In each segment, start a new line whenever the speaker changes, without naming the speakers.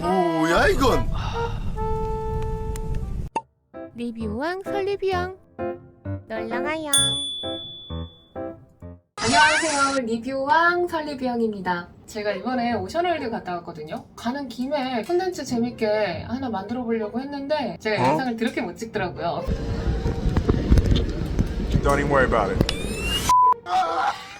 뭐야 이건?
리뷰왕 설리뷰왕 놀러가요
안녕하세요. 리뷰왕 설리비영입니다. 제가 이번에 오션월드 갔다 왔거든요. 가는 김에 콘텐츠 재밌게 하나 만들어 보려고 했는데 제가
어?
영상을 그렇게 못 찍더라고요.
Don't even worry about it.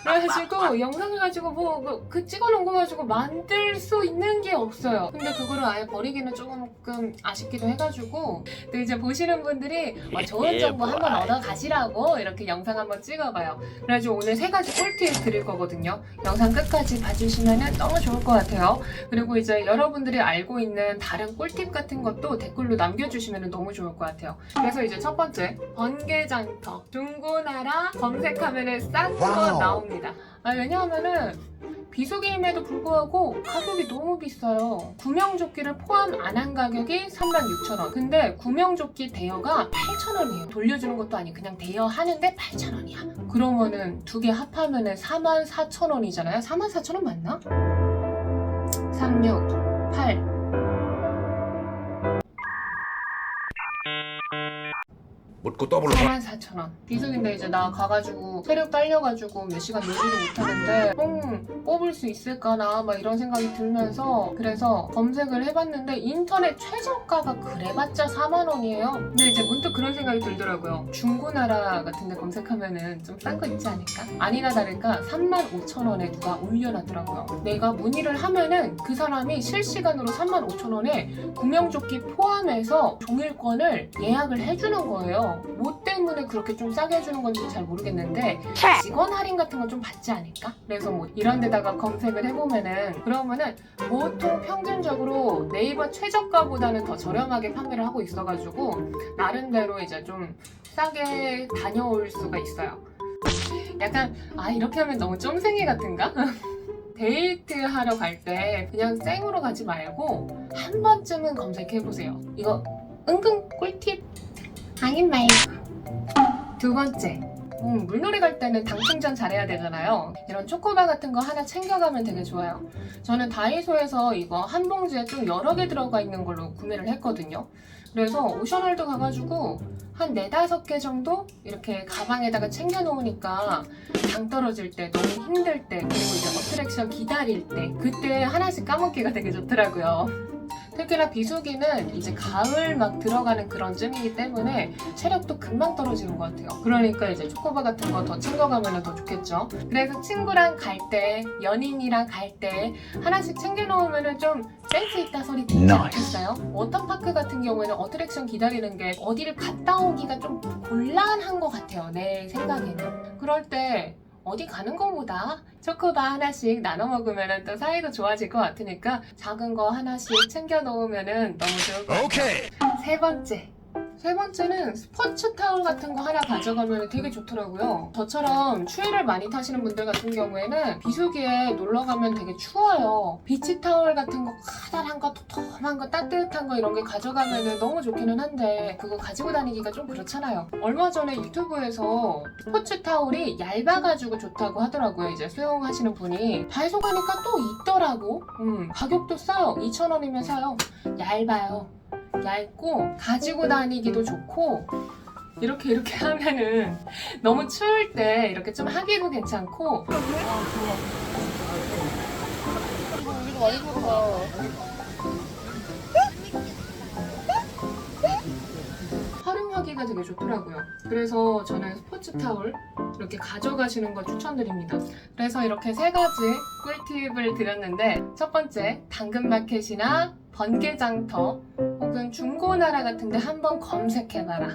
그래가지고 영상을 가지고 뭐그 찍어놓은 거 가지고 만들 수 있는 게 없어요. 근데 그거를 아예 버리기는 조금 아쉽기도 해가지고 또 이제 보시는 분들이 어, 좋은 정보 한번 얻어 가시라고 이렇게 영상 한번 찍어봐요. 그래가지고 오늘 세 가지 꿀팁 드릴 거거든요. 영상 끝까지 봐주시면 너무 좋을 것 같아요. 그리고 이제 여러분들이 알고 있는 다른 꿀팁 같은 것도 댓글로 남겨주시면 너무 좋을 것 같아요. 그래서 이제 첫 번째 번개장터 중고나라 검색하면 싼거
와우.
나옵니다. 아, 왜냐하면은 비수기임에도 불구하고 가격이 너무 비싸요. 구명조끼를 포함 안 한 가격이 36,000원. 근데 구명조끼 대여가 8,000원이에요. 돌려주는 것도 아니고 그냥 대여하는데 8,000원이야. 그러면은 두 개 합하면은 44,000원이잖아요. 44,000원 맞나? 36,
묻고 더블로
44,000원. 비수기인데 이제 나 가가지고 체력 딸려가지고 몇 시간 놀지도 못하는데 뽕 뽑을 수 있을까나 막 이런 생각이 들면서 그래서 검색을 해봤는데 인터넷 최저가가 그래봤자 4만 원이에요. 근데 이제 문득 그런 생각이 들더라고요. 중고나라 같은 데 검색하면은 좀 싼 거 있지 않을까? 아니나 다를까 3만 5천 원에 누가 올려놨더라고요. 내가 문의를 하면은 그 사람이 실시간으로 3만 5천 원에 구명조끼 포함해서 종일권을 예약을 해주는 거예요. 뭐 때문에 그렇게 좀 싸게 해주는 건지 잘 모르겠는데 직원 할인 같은 건 좀 받지 않을까? 그래서 뭐 이런 데다가 검색을 해보면은 그러면은 보통 평균적으로 네이버 최저가보다는 더 저렴하게 판매를 하고 있어가지고 나름대로 이제 좀 싸게 다녀올 수가 있어요. 약간 아 이렇게 하면 너무 쫌생이 같은가? 데이트 하러 갈 때 그냥 생으로 가지 말고 한 번쯤은 검색해 보세요. 이거 은근 꿀팁 아닌 말고. 두 번째. 음, 물놀이 갈 때는 당 충전 잘해야 되잖아요. 이런 초코바 같은 거 하나 챙겨가면 되게 좋아요. 저는 다이소에서 이거 한 봉지에 좀 여러 개 들어가 있는 걸로 구매를 했거든요. 그래서 오션월드 가가지고 한 네다섯 개 정도 이렇게 가방에다가 챙겨놓으니까 당 떨어질 때 너무 힘들 때 그리고 이제 어트랙션 기다릴 때 그때 하나씩 까먹기가 되게 좋더라고요. 특히나 비수기는 이제 가을 막 들어가는 그런 쯤이기 때문에 체력도 금방 떨어지는 것 같아요. 그러니까 이제 초코바 같은 거 더 챙겨가면 더 좋겠죠. 그래서 친구랑 갈 때, 연인이랑 갈 때 하나씩 챙겨놓으면 좀 센스 있다 소리 듣지 않겠어요? 워터파크 같은 경우에는 어트랙션 기다리는 게 어디를 갔다 오기가 좀 곤란한 것 같아요. 내 생각에는. 그럴 때 어디 가는 것보다 초코바 하나씩 나눠 먹으면 또 사이도 좋아질 것 같으니까 작은 거 하나씩 챙겨 놓으면 너무 좋을 것 같아요.
오케이.
세 번째. 세 번째는 스포츠 타올 같은 거 하나 가져가면 되게 좋더라고요. 저처럼 추위를 많이 타시는 분들 같은 경우에는 비수기에 놀러 가면 되게 추워요. 비치 타올 같은 거 커다란 거, 도톰한 거, 따뜻한 거 이런 게 가져가면 너무 좋기는 한데 그거 가지고 다니기가 좀 그렇잖아요. 얼마 전에 유튜브에서 스포츠 타올이 얇아가지고 좋다고 하더라고요. 이제 수영하시는 분이 다이소 가니까 또 있더라고. 음, 가격도 싸요. 2,000원이면 사요. 얇아요. 얇고 가지고 다니기도 좋고 이렇게 이렇게 하면은 너무 추울 때 이렇게 좀 하기도 괜찮고 활용하기가 되게 좋더라고요. 그래서 저는 스포츠 타올 이렇게 가져가시는 거 추천드립니다. 그래서 이렇게 세 가지 꿀팁을 드렸는데 첫 번째 당근마켓이나 번개장터 혹은 중고나라 같은 데 한번 검색해봐라.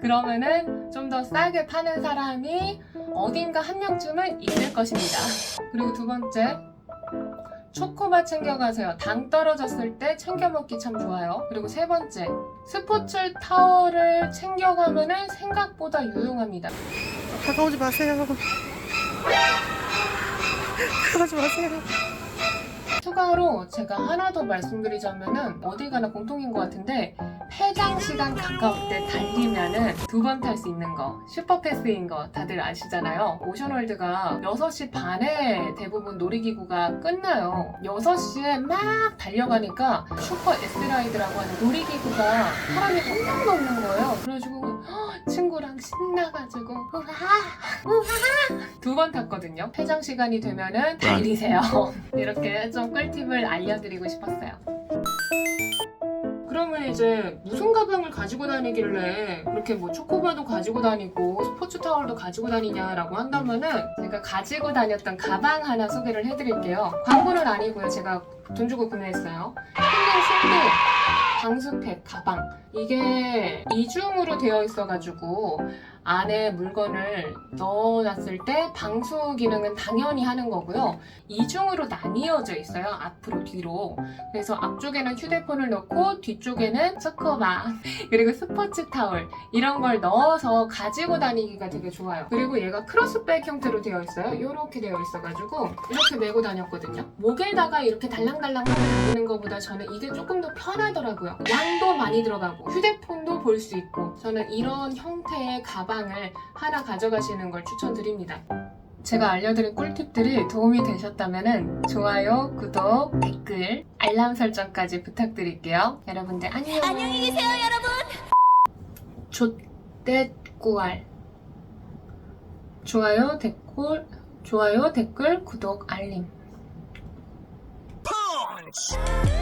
그러면은 좀 더 싸게 파는 사람이 어딘가 한 명쯤은 있을 것입니다. 그리고 두 번째 초코바 챙겨가세요. 당 떨어졌을 때 챙겨 먹기 참 좋아요. 그리고 세 번째, 스포츠 타월을 챙겨가면은 생각보다 유용합니다.
다가오지 마세요.
그러지 마세요.
추가로 제가 하나 더 말씀드리자면은 어딜 가나 공통인 것 같은데 폐장 시간 가까울 때 달리면은 두 번 탈 수 있는 거 슈퍼패스인 거 다들 아시잖아요. 오션월드가 6시 반에 대부분 놀이기구가 끝나요. 6시에 막 달려가니까 슈퍼 S라이드라고 하는 놀이기구가 사람이 한 명도 없는 거예요. 그래가지고 헉, 친구랑 신나가지고 우와 우와. 두번 탔거든요. 폐장 시간이 되면은 달리세요. 이렇게 좀 꿀팁을 알려드리고 싶었어요. 그러면 이제 무슨 가방을 가지고 다니길래 그렇게 뭐 초코바도 가지고 다니고 스포츠 타월도 가지고 다니냐라고 한다면은 제가 가지고 다녔던 가방 하나 소개를 해드릴게요. 광고는 아니고요. 제가 돈 주고 구매했어요. 힐링 실드 방수팩 가방. 이게 이중으로 되어 있어가지고 안에 물건을 넣어놨을 때 방수 기능은 당연히 하는 거고요. 이중으로 나뉘어져 있어요. 앞으로 뒤로. 그래서 앞쪽에는 휴대폰을 넣고 뒤쪽에는 초코바 그리고 스포츠 타올 이런 걸 넣어서 가지고 다니기가 되게 좋아요. 그리고 얘가 크로스백 형태로 되어 있어요. 이렇게 되어 있어가지고 이렇게 메고 다녔거든요. 목에다가 이렇게 달랑달랑 다니는 것보다 저는 이게 조금 더 편하더라고요. 양도 많이 들어가고 휴대폰도 볼 수 있고 저는 이런 형태의 가방을 하나 가져가시는 걸 추천드립니다. 제가 알려드린 꿀팁들이 도움이 되셨다면 좋아요, 구독, 댓글, 알람 설정까지 부탁드릴게요. 여러분들 안녕.
안녕히 계세요, 여러분.
좆댓꾸알 좋아요, 댓글, 좋아요, 댓글, 구독, 알림.
Punch!